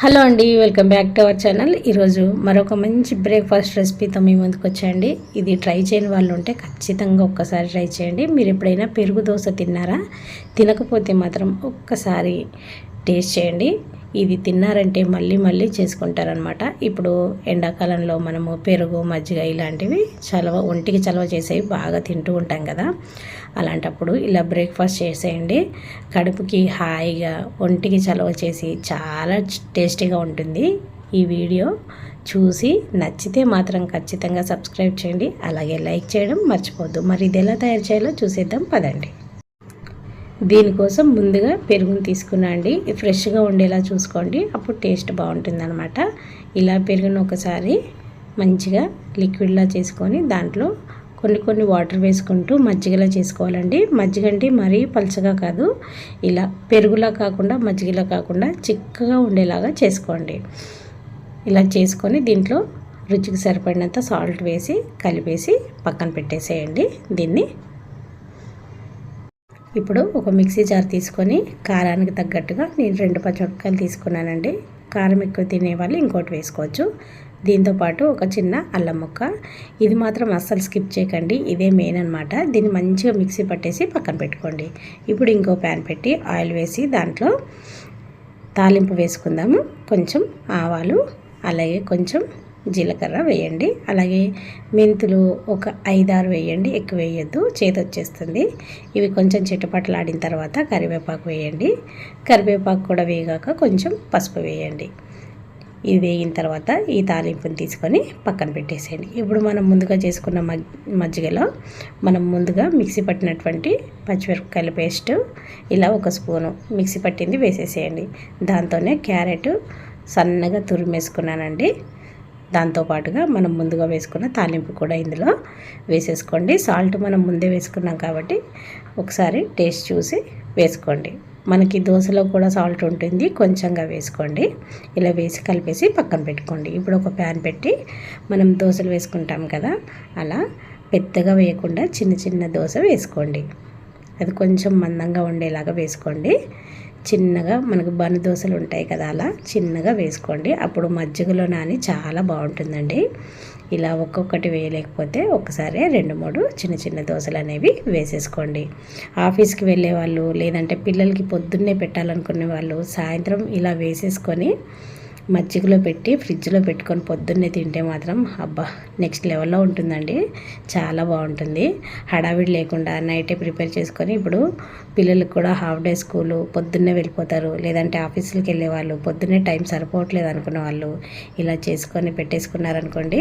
Hello అండి welcome back to our channel. ఈరోజు మరొక మంచి బ్రేక్ఫాస్ట్ రెసిపీతో మీ ముందుకు వచ్చాయండి. ఇది ట్రై చేయని వాళ్ళు ఉంటే ఖచ్చితంగా ఒక్కసారి ట్రై చేయండి. మీరు ఎప్పుడైనా పెరుగు దోశ తిన్నారా? తినకపోతే మాత్రం ఒక్కసారి టేస్ట్ చేయండి. ఇది తిన్నారంటే మళ్ళీ మళ్ళీ చేసుకుంటారనమాట ఇప్పుడు ఎండాకాలంలో మనము పెరుగు మజ్జిగ ఇలాంటివి చలవ ఒంటికి చలవ చేసేవి బాగా తింటూ ఉంటాం కదా. అలాంటప్పుడు ఇలా బ్రేక్ఫాస్ట్ చేసేయండి. కడుపుకి హాయిగా ఒంటికి చలవ చేసి చాలా టేస్టీగా ఉంటుంది ఈ వీడియో. చూసి నచ్చితే మాత్రం ఖచ్చితంగా సబ్స్క్రైబ్ చేయండి. అలాగే లైక్ చేయడం మర్చిపోద్దు మరి ఇది ఎలా తయారు చేయాలో చూసేద్దాం. పదండి. దీనికోసం ముందుగా పెరుగుని తీసుకున్నా అండి. ఫ్రెష్గా ఉండేలా చూసుకోండి. అప్పుడు టేస్ట్ బాగుంటుంది అనమాట ఇలా పెరుగును ఒకసారి మంచిగా లిక్విడ్లా చేసుకొని దాంట్లో కొన్ని కొన్ని వాటర్ వేసుకుంటూ మజ్జిగలా చేసుకోవాలండి. మజ్జిగ అంటే మరీ పలుచగా కాదు. ఇలా పెరుగులా కాకుండా మజ్జిగలా కాకుండా చిక్కగా ఉండేలాగా చేసుకోండి. ఇలా చేసుకొని దీంట్లో రుచికి సరిపడినంత సాల్ట్ వేసి కలిపేసి పక్కన పెట్టేసేయండి. దీన్ని ఇప్పుడు ఒక మిక్సీ జార్ తీసుకొని కారానికి తగ్గట్టుగా నేను రెండు పచ్చిమిరపకాయలు తీసుకున్నానండి. కారం ఎక్కువ తినే వాళ్ళు ఇంకోటి వేసుకోవచ్చు. దీంతోపాటు ఒక చిన్న అల్లం ముక్క. ఇది మాత్రం అస్సలు స్కిప్ చేయకండి. ఇదే మెయిన్ అనమాట దీన్ని మంచిగా మిక్సీ పట్టేసి పక్కన పెట్టుకోండి. ఇప్పుడు ఇంకో ప్యాన్ పెట్టి ఆయిల్ వేసి దాంట్లో తాలింపు వేసుకుందాము. కొంచెం ఆవాలు అలాగే కొంచెం జీలకర్ర వేయండి. అలాగే మెంతులు ఒక ఐదారు వేయండి. ఎక్కువ వేయద్దు. చేతి వచ్చేస్తుంది. ఇవి కొంచెం చిటపటలాడిన తర్వాత కరివేపాకు వేయండి. కరివేపాకు కూడా వేగాక కొంచెం పసుపు వేయండి. ఇది వేగిన తర్వాత ఈ తాలింపుని తీసుకొని పక్కన పెట్టేసేయండి. ఇప్పుడు మనం ముందుగా చేసుకున్న మజ్జిగలో మనం ముందుగా మిక్సీ పట్టినటువంటి పచ్చిమిరపకాయల పేస్ట్ ఇలా ఒక స్పూను మిక్సీ పట్టింది వేసేసేయండి. దాంతోనే క్యారెట్ సన్నగా తురిమేసుకున్నానండి. దాంతోపాటుగా మనం ముందుగా వేసుకున్న తాలింపు కూడా ఇందులో వేసేసుకోండి. సాల్ట్ మనం ముందే వేసుకున్నాం కాబట్టి ఒకసారి టేస్ట్ చూసి వేసుకోండి. మనకి దోశలో కూడా సాల్ట్ ఉంటుంది కొంచెంగా వేసుకోండి. ఇలా వేసి కలిపేసి పక్కన పెట్టుకోండి. ఇప్పుడు ఒక ప్యాన్ పెట్టి మనం దోశలు వేసుకుంటాం కదా అలా పెద్దగా వేయకుండా చిన్న చిన్న దోశ వేసుకోండి. అది కొంచెం మందంగా ఉండేలాగా వేసుకోండి. చిన్నగా మనకు బను దోశలు ఉంటాయి కదా అలా చిన్నగా వేసుకోండి. అప్పుడు మజ్జిగలో నాని చాలా బాగుంటుందండి. ఇలా ఒక్కొక్కటి వేయలేకపోతే ఒకసారి రెండు మూడు చిన్న చిన్న దోశలు అనేవి వేసేసుకోండి. ఆఫీస్కి వెళ్ళే వాళ్ళు లేదంటే పిల్లలకి పొద్దున్నే పెట్టాలనుకునే వాళ్ళు సాయంత్రం ఇలా వేసేసుకొని మజ్జిగలో పెట్టి ఫ్రిడ్జ్లో పెట్టుకొని పొద్దున్నే తింటే మాత్రం అబ్బా నెక్స్ట్ లెవెల్లో ఉంటుందండి. చాలా బాగుంటుంది. హడావిడి లేకుండా నైటే ప్రిపేర్ చేసుకొని ఇప్పుడు పిల్లలకు కూడా హాఫ్ డే స్కూలు పొద్దున్నే వెళ్ళిపోతారు. లేదంటే ఆఫీసులకు వెళ్ళే వాళ్ళు పొద్దున్నే టైం సరిపోవట్లేదు అనుకున్న వాళ్ళు ఇలా చేసుకొని పెట్టేసుకున్నారనుకోండి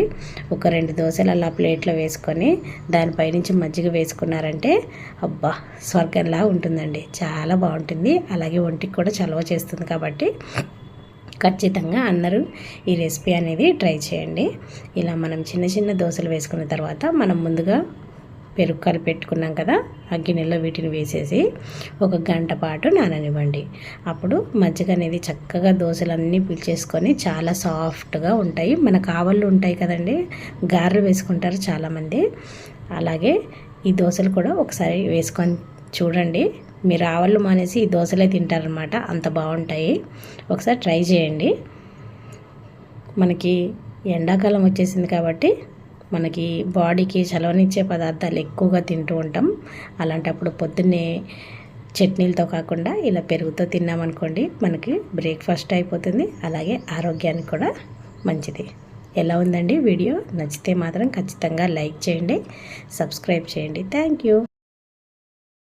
ఒక రెండు దోశలు అలా ప్లేట్లో వేసుకొని దానిపైనుంచి మజ్జిగ వేసుకున్నారంటే అబ్బా స్వర్గంలా ఉంటుందండి. చాలా బాగుంటుంది. అలాగే ఒంటికి కూడా చలవ చేస్తుంది కాబట్టి ఖచ్చితంగా అందరూ ఈ రెసిపీ అనేది ట్రై చేయండి. ఇలా మనం చిన్న చిన్న దోశలు వేసుకున్న తర్వాత మనం ముందుగా పెరుగు కలిపి పెట్టుకున్నాం కదా ఆ గిన్నెలో వీటిని వేసేసి ఒక గంట పాటు నాననివ్వండి. అప్పుడు మజ్జిగ అనేది చక్కగా దోశలన్నీ పిలిచేసుకొని చాలా సాఫ్ట్గా ఉంటాయి. మన కావళ్ళు ఉంటాయి కదండి గారెలు వేసుకుంటారు చాలామంది. అలాగే ఈ దోశలు కూడా ఒకసారి వేసుకొని చూడండి. మీరు ఆవళ్ళు మానేసి ఈ దోశలే తింటారనమాట అంత బాగుంటాయి. ఒకసారి ట్రై చేయండి. మనకి ఎండాకాలం వచ్చేసింది కాబట్టి మనకి బాడీకి చలవనిచ్చే పదార్థాలు ఎక్కువగా తింటూ ఉంటాం. అలాంటప్పుడు పొద్దున్నే చట్నీలతో కాకుండా ఇలా పెరుగుతో తిన్నామనుకోండి మనకి బ్రేక్ఫాస్ట్ అయిపోతుంది. అలాగే ఆరోగ్యానికి కూడా మంచిది. ఎలా ఉందండి వీడియో? నచ్చితే మాత్రం ఖచ్చితంగా లైక్ చేయండి సబ్స్క్రైబ్ చేయండి. Thank you.